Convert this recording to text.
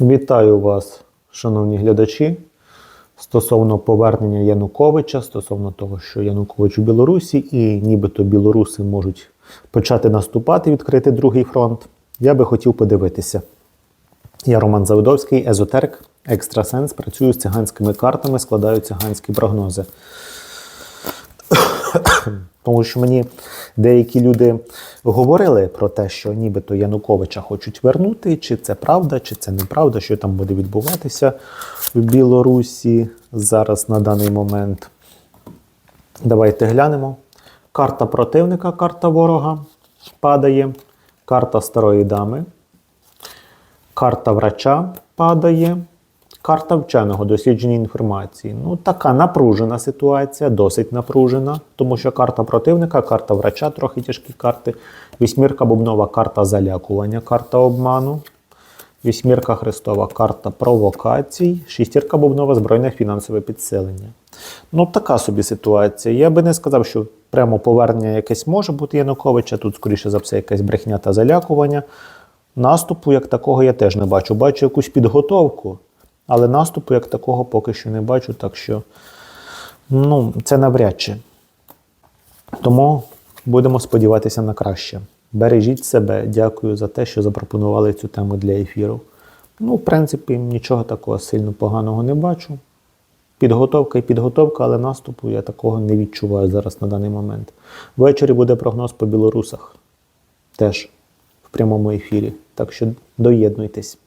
Вітаю вас, шановні глядачі. Стосовно повернення Януковича, стосовно того, що Янукович у Білорусі і нібито білоруси можуть почати наступати, відкрити другий фронт, я би хотів подивитися. Я Роман Заводовський, езотерик, екстрасенс, працюю з циганськими картами, складаю циганські прогнози. Тому що мені деякі люди говорили про те, що нібито Януковича хочуть вернути, чи це правда, чи це неправда, що там буде відбуватися в Білорусі зараз на даний момент. Давайте глянемо. Карта противника, карта ворога падає, карта старої дами, карта врача падає, карта вченого дослідження інформації. Ну, така напружена ситуація, досить напружена, тому що карта противника, карта врача трохи тяжкі карти. Вісьмірка бубнова карта залякування, карта обману. Вісьмірка Христова карта провокацій, шістірка бубнова збройне фінансове підсилення. Ну, така собі ситуація. Я би не сказав, що прямо повернення якесь може бути Януковича. Тут, скоріше за все, якась брехня та залякування. Наступу як такого я теж не бачу. Бачу якусь підготовку, але наступу як такого поки що не бачу, так що ну, це навряд чи. Тому будемо сподіватися на краще. Бережіть себе, дякую за те, що запропонували цю тему для ефіру. Ну, в принципі, нічого такого сильно поганого не бачу. Підготовка і підготовка, але наступу я такого не відчуваю зараз на даний момент. Ввечері буде прогноз по білорусах. Теж в прямому ефірі. Так що доєднуйтесь.